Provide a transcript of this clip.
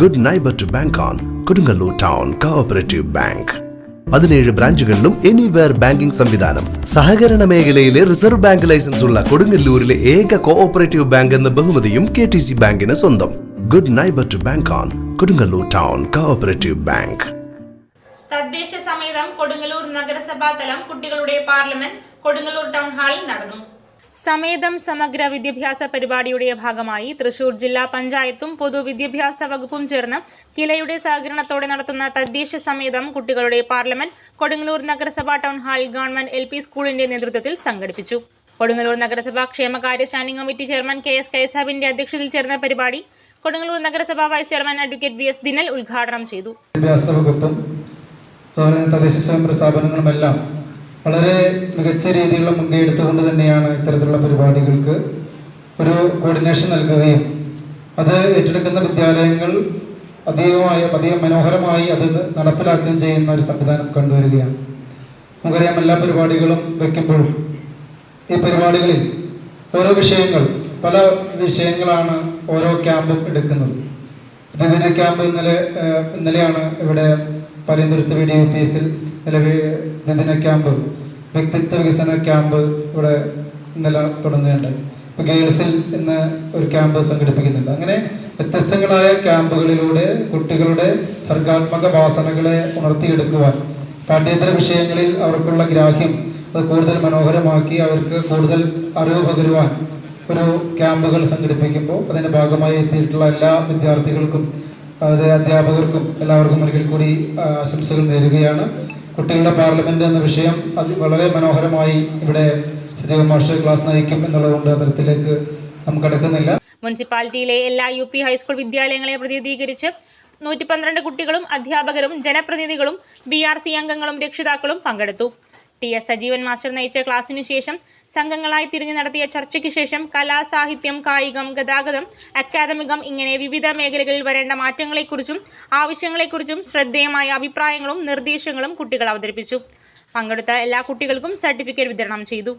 Good neighbour to bank on Kodungallur town cooperative bank പതിനേഴ് ബ്രാഞ്ചുകളിലും anywhere banking സംവിധാനം. സഹകരണ മേഖലയിലെ റിസർവ് ബാങ്ക് ലൈസൻസ് ഉള്ള കൊടുങ്ങല്ലൂരിലെ ഏക കോഓപ്പറേറ്റീവ് ബാങ്ക് എന്ന ബഹുമതിയും കെ ടി സി ബാങ്കിന് സ്വന്തം. Good neighbour to bank on Kodungallur town cooperative bank തദ്ദേശ സമേതം കൊടുങ്ങല്ലൂർ നഗരസഭാ തലം കുട്ടികളുടെ പാർലമെന്റ് കൊടുങ്ങല്ലൂർ ടൗൺ ഹാളിൽ നടന്നു. സമേതം സമഗ്ര വിദ്യാഭ്യാസ പരിപാടിയുടെ ഭാഗമായി തൃശൂർ ജില്ലാ പഞ്ചായത്തും പൊതുവിദ്യാഭ്യാസ വകുപ്പും ചേർന്ന് കിലയുടെ സഹകരണത്തോടെ നടത്തുന്ന തദ്ദേശ സമേതം കുട്ടികളുടെ പാർലമെന്റ് കൊടുങ്ങല്ലൂർ നഗരസഭ ടൗൺ ഹാൾ ഗവൺമെന്റ് എൽ സ്കൂളിന്റെ നേതൃത്വത്തിൽ സംഘടിപ്പിച്ചു. കൊടുങ്ങല്ലൂർ നഗരസഭാ ക്ഷേമകാര്യ standing committee chairman K S കൈസാബിന്റെ അധ്യക്ഷതയിൽ ചേർന്ന പരിപാടി കൊടുങ്ങല്ലൂർ നഗരസഭാ vice chairman advocate V S Dinal ഉദ്ഘാടനം ചെയ്തു. വിദ്യാഭ്യാസ വകുപ്പും തദ്ദേശ സ്വയംഭരണ സ്ഥാപനങ്ങളുമെല്ലാം വളരെ മികച്ച രീതിയിലുള്ള മുൻകൈ എടുത്തുകൊണ്ട് തന്നെയാണ് ഇത്തരത്തിലുള്ള പരിപാടികൾക്ക് ഒരു കോർഡിനേഷൻ നൽകുകയും അത് ഏറ്റെടുക്കുന്ന വിദ്യാലയങ്ങൾ അതീവമായ അധികം മനോഹരമായി അത് നടപ്പിലാക്കുകയും ചെയ്യുന്ന ഒരു സംവിധാനം കണ്ടുവരികയാണ്. നമുക്കറിയാം എല്ലാ പരിപാടികളും വയ്ക്കുമ്പോൾ ഈ പരിപാടികളിൽ ഓരോ വിഷയങ്ങൾ പല വിഷയങ്ങളാണ് ഓരോ ക്യാമ്പും എടുക്കുന്നത്. ദ്വിദിന ക്യാമ്പ് ഇന്നലെ ഇന്നലെയാണ് ഇവിടെ പലയന്തുരുത്ത് വി ഡി എസിൽ നിലവിൽ ദിദിന ക്യാമ്പ് വ്യക്തിത്വ വികസന ക്യാമ്പ് ഇവിടെ ഇന്നലെ തുടങ്ങുകയുണ്ട് ഇപ്പൊ ഗേൾസിൽ ഇന്ന് ഒരു ക്യാമ്പ് സംഘടിപ്പിക്കുന്നുണ്ട്. അങ്ങനെ വ്യത്യസ്തങ്ങളായ ക്യാമ്പുകളിലൂടെ കുട്ടികളുടെ സർഗാത്മക വാസനകളെ ഉണർത്തിയെടുക്കുവാൻ പാഠ്യേതര വിഷയങ്ങളിൽ അവർക്കുള്ള ഗ്രാഹ്യം അത് കൂടുതൽ മനോഹരമാക്കി അവർക്ക് കൂടുതൽ അറിവ് പകരുവാൻ ഒരു ക്യാമ്പുകൾ സംഘടിപ്പിക്കുമ്പോൾ അതിന്റെ ഭാഗമായി എത്തിയിട്ടുള്ള എല്ലാ വിദ്യാർത്ഥികൾക്കും അത് അധ്യാപകർക്കും എല്ലാവർക്കും ഒരിക്കൽ കൂടി ആശംസകൾ നേരുകയാണ്. കുട്ടികളുടെ പാർലമെന്റ് എന്ന വിഷയം അത് വളരെ മനോഹരമായി ഇവിടെ സജീവ മാസ്റ്റർ ക്ലാസ് നയിക്കും എന്നുള്ളതുകൊണ്ട് അത്തരത്തിലേക്ക് നമുക്ക് കടക്കുന്നില്ല. മുനിസിപ്പാലിറ്റിയിലെ എല്ലാ യു പി ഹൈസ്കൂൾ വിദ്യാലയങ്ങളെ പ്രതിനിധീകരിച്ച് നൂറ്റി പന്ത്രണ്ട് കുട്ടികളും അധ്യാപകരും ജനപ്രതിനിധികളും ബി ആർ സി അംഗങ്ങളും രക്ഷിതാക്കളും പങ്കെടുത്തു. T S. സജീവൻ മാസ്റ്റർ നയിച്ച ക്ലാസ്സിനു ശേഷം സംഘങ്ങളായി തിരിഞ്ഞു നടത്തിയ ചർച്ചയ്ക്ക് ശേഷം കലാ സാഹിത്യം കായികം ഗതാഗതം അക്കാദമികം ഇങ്ങനെ വിവിധ മേഖലകളിൽ വരേണ്ട മാറ്റങ്ങളെക്കുറിച്ചും ആവശ്യങ്ങളെക്കുറിച്ചും ശ്രദ്ധേയമായ അഭിപ്രായങ്ങളും നിർദ്ദേശങ്ങളും കുട്ടികൾ അവതരിപ്പിച്ചു. പങ്കെടുത്ത എല്ലാ കുട്ടികൾക്കും സർട്ടിഫിക്കറ്റ് വിതരണം ചെയ്തു.